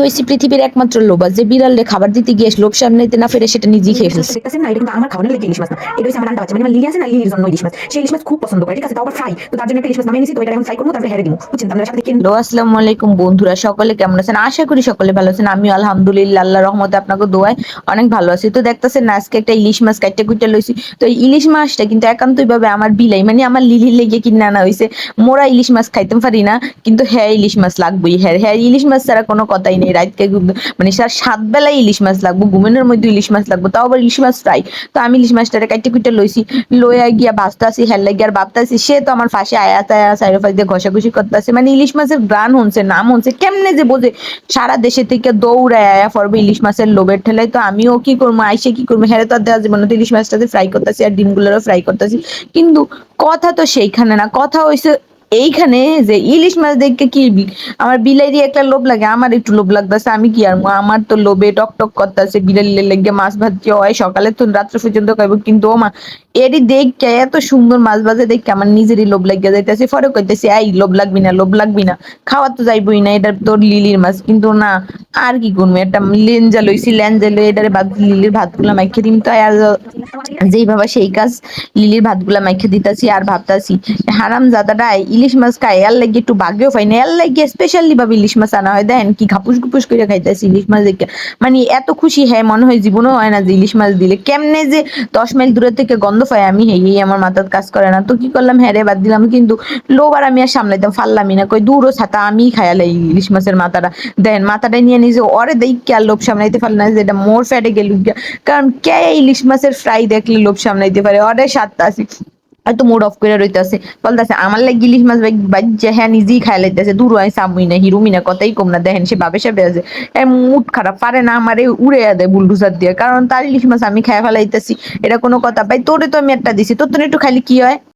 হয়েছি পৃথিবীর একমাত্র লোবা যে বিড়ালে খাবার দিতে গিয়ে লোভ সামলাইতে না ফেরে সেটা নিজেই খেয়ে ফেলছে। দেখতেছেন না এটা কিন্তু আমার খাওয়ানোর লেগে ইলিশ মাছ না। এটা হচ্ছে আমার রান্না বাচ্চা। মানে লিলি আছে না লিলির জন্য ইলিশ মাছ। সেই ইলিশ মাছ খুব পছন্দ করে ঠিক আছে? তাও আবার ফ্রাই তো তার জন্য একটা ইলিশ মাছ নামিয়ে নিয়েছি তো এটা এখন ফ্রাই করব তারপরে হেরে দিব। বুঝছেন? আপনারা সাথে কিনলো আসসালামু আলাইকুম বন্ধুরা সকলে কেমন আছেন? আশা করি সকলে ভালো আছেন। আমি আলহামদুলিল্লাহ আল্লাহ রহমতে আপনাকে দোয়ায় অনেক ভালো আছি। তো দেখতেছেন না আজকে একটা ইলিশ মাছ কাটতে কুইটা লইছি। তো এই ইলিশ মাছটা কিন্তু একান্তই ভাবে আমার বিলাই মানে আমার লিলির লেগে কিনে আনা হয়েছে মোরা ইলিশ মাছ খাইতে পারি না কিন্তু হ্যাঁ ইলিশ মাছ লাগবেই। হ্যাঁ হ্যাঁ ইলিশ মাছ ছাড়া কোনো কথাই নেই রাতকে মানে সার সাত বেলায় ইলিশ মাছ লাগবো, ঘুমেনের মধ্যে ইলিশ মাছ লাগবো, তাও আবার ইলিশ মাছ ফ্রাই। তো আমি ইলিশ মাছটারে কাটতে কুইটা লইছি, লইয়া গিয়া ভাজতে আসি, হেল লাগিয়া আর ভাবতে আসি, সে তো আমার ফাঁসে আয়া তায়া সাইড ফাইড দিয়ে ঘষাঘষি আসে। মানে ইলিশ মাছের গ্রান হনছে, নাম হনছে, কেমনে যে বোঝে? সারা দেশে থেকে দৌড়ায় আয়া পড়বে ইলিশ মাছের লোভের ঠেলায়, তো আমিও কি করব, আইসে কি করব? হ্যাঁ তো আর দেওয়া যাবে না, তো ইলিশ মাছটাতে ফ্রাই করতেছি আর ডিমগুলোরও ফ্রাই করতেছি কিন্তু কথা তো সেইখানে না, কথা হইছে এইখানে যে ইলিশ মাছ দেখে কি আমার বিলাইরি একটা লোভ লাগে, আমার একটু লোভ লাগতেছে, আমি কি আর আমার তো লোভে টক টক করতেছে বিলাইলে লেগে মাছ ভাজি হয়, সকালে তো রাত্রে পর্যন্ত খাইব, কিন্তু ও মা, এরই দেখে এত সুন্দর মাছ ভাজে, দেখে আমার নিজেরই লোভ লাগিয়ে যাইতেছে, পরে কইতেছে, এই, লোভ লাগবি না, লোভ লাগবি না, খাওয়া তো যাইবই না, এটা তোর লিলির মাছ। কিন্তু না, আর কি করব, একটা লেঞ্জা লইছি লেঞ্জা লই এটারে ভাত, লিলির ভাতগুলা মাইখে দিম, তো আর যেই ভাবা সেই কাজ, লিলির ভাতগুলা মাইখে দিতাছি, আর ভাবতাছি হারাম জাদাটা ইলিশ মাছ খায় এর লাগে একটু ভাগ্যও পাই না। এর লাগে স্পেশালি ভাবে ইলিশ মাছ আনা হয়। দেখেন কি ঘাপুস ঘুপুস করে খাইতেছি ইলিশ মাছ দেখে। মানে এত খুশি হ্যাঁ মনে হয় জীবনও হয় না যে ইলিশ মাছ দিলে। কেমনে যে দশ মাইল দূরে থেকে গন্ধ পাই আমি হেই আমার মাথার কাজ করে না। তো কি করলাম? হ্যাঁ রে, বাদ দিলাম। কিন্তু লোবার আমি আর সামলাইতাম পারলামই না। কই দূরও ছাতা আমি খায়ালাই ইলিশ মাছের মাথাটা। দেন মাথাটা নিয়ে নিজে ওরে দেই কে আর লোভ সামলাইতে পারলাম না, যেটা মোর ফ্যাটে গেল কারণ কে ইলিশ মাছের ফ্রাই দেখলে লোভ সামলাইতে পারে? ওরে সাতটা আসি হয়তো মুড অফ করে রইতেছে বলতেছে আমার লাগে ইলিশ মাছ ভাই বাজ্যা হ্যাঁ নিজেই খাই লাইতেছে দূর হয় সামুই না হিরুমি না কথাই কম না দেখেন সে বাবে সাবে আছে। মুড খারাপ পারে না আমারে উড়ে দেয় বুলডুসার দিয়ে। কারণ তার ইলিশ মাছ আমি খাই ফেলাইতেছি এটা কোনো কথা ভাই তোরে তো আমি একটা দিছি তোর তো একটু খাইলে কি হয়?